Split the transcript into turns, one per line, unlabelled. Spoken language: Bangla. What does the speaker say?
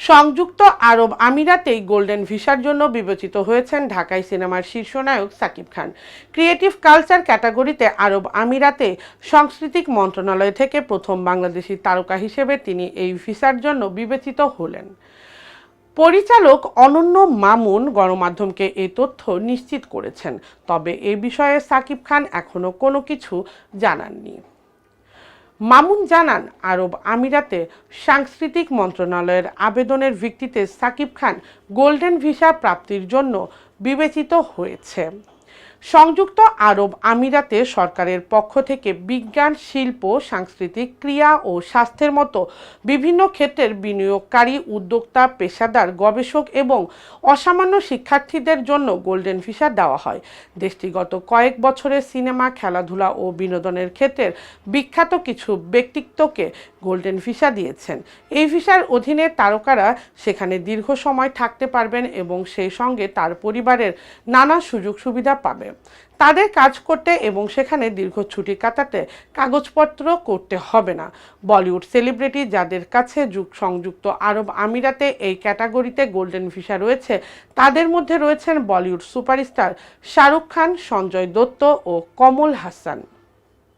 সংযুক্ত আরব আমিরাতেই গোল্ডেন ভিসার জন্য বিবেচিত হয়েছেন ঢাকাই সিনেমার শীর্ষ নায়ক সাকিব খান। ক্রিয়েটিভ কালচার ক্যাটাগরিতে আরব আমিরাতে সাংস্কৃতিক মন্ত্রণালয় থেকে প্রথম বাংলাদেশি তারকা হিসেবে তিনি এই ভিসার জন্য বিবেচিত হলেন। পরিচালক অনন্য মামুন গণমাধ্যমকে এই তথ্য নিশ্চিত করেছেন, তবে এ বিষয়ে সাকিব খান এখনও কোনো কিছু জানাননি। মামুন জানান, আরব আমিরাতে সাংস্কৃতিক মন্ত্রণালয়ের আবেদনের ভিত্তিতে সাকিব খান গোল্ডেন ভিসা প্রাপ্তির জন্য বিবেচিত হয়েছে। সংযুক্ত আরব আমিরাতে সরকারের পক্ষ থেকে বিজ্ঞান, শিল্প, সাংস্কৃতিক ক্রিয়া ও স্বাস্থ্যের মতো বিভিন্ন ক্ষেত্রের বিনিয়োগকারী উদ্যোক্তা, পেশাদার গবেষক এবং অসামান্য শিক্ষার্থীদের জন্য গোল্ডেন ভিসা দেওয়া হয়। দেশটি গত কয়েক বছরের সিনেমা, খেলাধুলা ও বিনোদনের ক্ষেত্রের বিখ্যাত কিছু ব্যক্তিত্বকে গোল্ডেন ভিসা দিয়েছেন। এই ভিসার অধীনে তারকারা সেখানে দীর্ঘ সময় থাকতে পারবেন এবং সেই সঙ্গে তার পরিবারের নানা সুযোগ সুবিধা পাবে তাদের কাজ করতে এবং সেখানে দীর্ঘ ছুটি কাটাতে কাগজপত্র করতে হবে না। বলিউড সেলিব্রিটি যাদের কাছে যুগ সংযুক্ত আরব আমিরাতে এই ক্যাটাগরিতে গোল্ডেন ভিসা রয়েছে, তাদের মধ্যে রয়েছেন বলিউড সুপারস্টার শাহরুখ খান, সঞ্জয় দত্ত ও কমল হাসান।